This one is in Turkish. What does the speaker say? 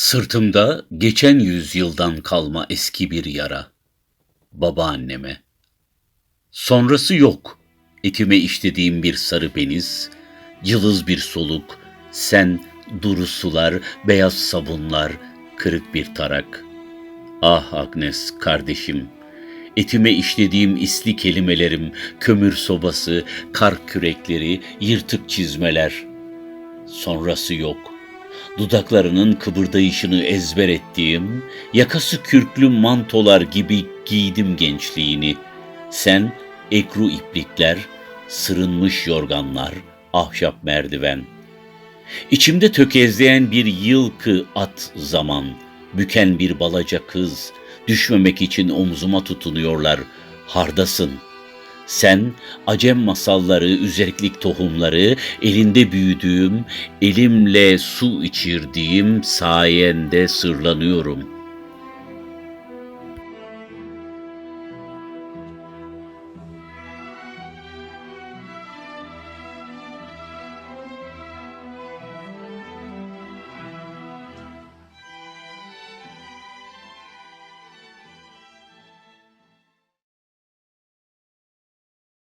Sırtımda geçen yüzyıldan kalma eski bir yara. Babaanneme. Sonrası yok. Etime işlediğim bir sarı beniz, cılız bir soluk, sen duru sular, beyaz sabunlar, kırık bir tarak. Ah Agnes kardeşim, etime işlediğim isli kelimelerim, kömür sobası, kar kürekleri, yırtık çizmeler. Sonrası yok. Dudaklarının kıpırdayışını ezber ettiğim, yakası kürklü mantolar gibi giydim gençliğini. Sen ekru iplikler, sırınmış yorganlar, ahşap merdiven. İçimde tökezleyen bir yılkı at zaman, büken bir balaca kız, düşmemek için omzuma tutunuyorlar, hardasın. Sen acem masalları, üzeriklik tohumları, elinde büyüdüğüm, elimle su içirdiğim sayende sırlanıyorum.''